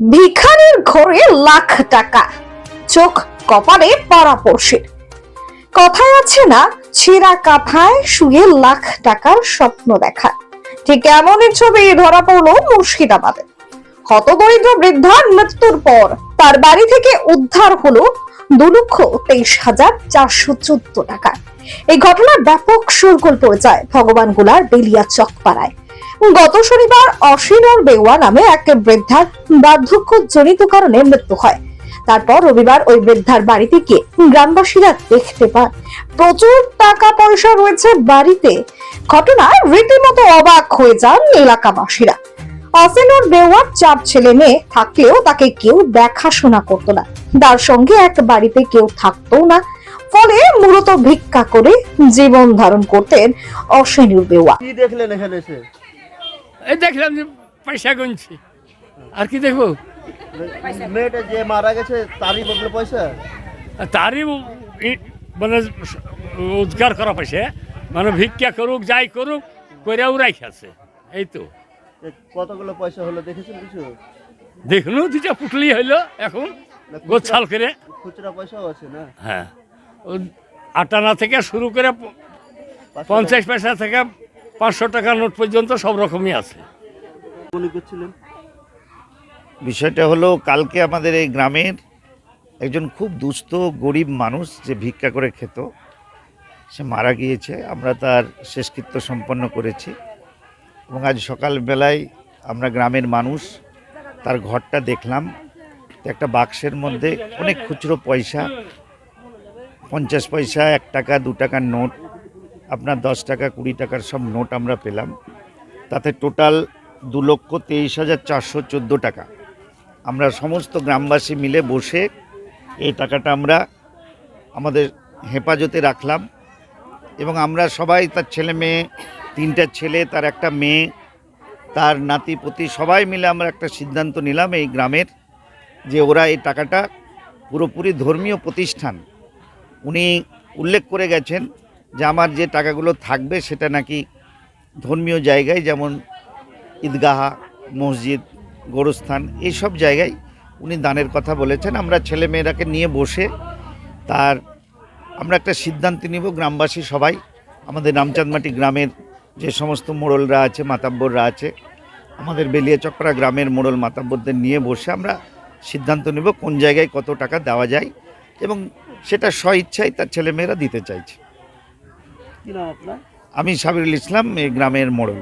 ভিখারির ঘরে লাখ টাকা। চোখ কপালে পাড়াপড়শির কথায় আছে না, ছেঁড়া কাঁথায় শুয়ে লাখ টাকার স্বপ্ন দেখা। ঠিক এমনই ছবি ধরা পড়ল মুর্শিদাবাদে। হতদরিদ্র বৃদ্ধার মৃত্যুর পর তার বাড়ি থেকে উদ্ধার হলো দু লক্ষ তেইশ হাজার চারশো চোদ্দ টাকা। এই ঘটনার ব্যাপক সুরগোল পড়ে যায় ভগবানগুলার বেলিয়া চকপাড়ায়। গত শনিবার অসিনর বেওয়া নামে এক বৃদ্ধার বার্ধক্য জনিত কারণে মৃত্যু হয়। তারপর রবিবার ওই বৃদ্ধার বাড়িতে গিয়ে গ্রামবাসীরা দেখতে পান। প্রচুর টাকা পয়সা রয়েছে বাড়িতে। ঘটনায় রীতিমতো অবাক হয়ে যান এলাকাবাসীরা। বেওয়ার চার ছেলে মেয়ে থাকলেও তাকে কেউ দেখাশোনা করতো না। তার সঙ্গে এক বাড়িতে কেউ থাকতো না। ফলে মূলত ভিক্ষা করে জীবন ধারণ করতেন অসিনুর বেওয়া কি দেখলেন এখানে এসে? এই দেখলাম যে পয়সা গুনছি। আর কি দেখব? মেয়েটা যে মারা গেছে তারই বদলে পয়সা? তারই মানে উদ্ধার করা পয়সা। মানে ভিক্ষা করুক যাই করুক করেও রাখাছে এই তো। কতগুলো পয়সা হলো দেখেছেন কিছু? দেখল দুটা পুটলি হইল এখন গোছাল করে। খুচরা পয়সাও আছে না? হ্যাঁ। আটানা থেকে শুরু করে পঞ্চাশ পয়সা থেকে পাঁচশো টাকা নোট পর্যন্ত সব রকমই আছে। বিষয়টা হলো কালকে আমাদের এই গ্রামের একজন খুব দুস্থ গরিব মানুষ যে ভিক্ষা করে খেত সে মারা গিয়েছে। আমরা তার শেষকৃত্য সম্পন্ন করেছি এবং আজ সকালবেলায় আমরা গ্রামের মানুষ তার ঘরটা দেখলাম। একটা বাক্সের মধ্যে অনেক খুচরো পয়সা পঞ্চাশ পয়সা এক টাকা দু টাকার নোট আপনার দশ টাকা, কুড়ি টাকার সব নোট আমরা পেলাম। তাতে টোটাল দু লক্ষ তেইশ হাজার চারশো চোদ্দ টাকা। আমরা সমস্ত গ্রামবাসী মিলে বসে এই টাকাটা আমরা আমাদের হেফাজতে রাখলাম এবং আমরা সবাই তার ছেলে মেয়ে, তিনটা ছেলে, তার একটা মেয়ে, তার নাতি, পুতি, সবাই মিলে আমরা একটা সিদ্ধান্ত নিলাম এই গ্রামের যে ওরা এই টাকাটা পুরোপুরি ধর্মীয় প্রতিষ্ঠান। উনি উল্লেখ করে গেছেন যে আমার যে টাকাগুলো থাকবে সেটা নাকি ধর্মীয় জায়গায়, যেমন ঈদগাহা, মসজিদ, গোরস্থান এইসব জায়গায় উনি দানের কথা বলেছেন। আমরা ছেলেমেয়েরাকে নিয়ে বসে তার আমরা একটা সিদ্ধান্ত নিব, গ্রামবাসী সবাই, আমাদের রামচাঁদমাটি গ্রামের যে সমস্ত মোড়লরা আছে, মাতাব্বররা আছে, আমাদের বেলিয়াচকরা গ্রামের মোড়ল মাতাব্বরদের নিয়ে বসে আমরা সিদ্ধান্ত নেব কোন জায়গায় কত টাকা দেওয়া যায় এবং সেটা স্ব ইচ্ছায় তার ছেলেমেয়েরা দিতে চাইছে। আমি সাবিরুল ইসলাম এই গ্রামের মোড়ল।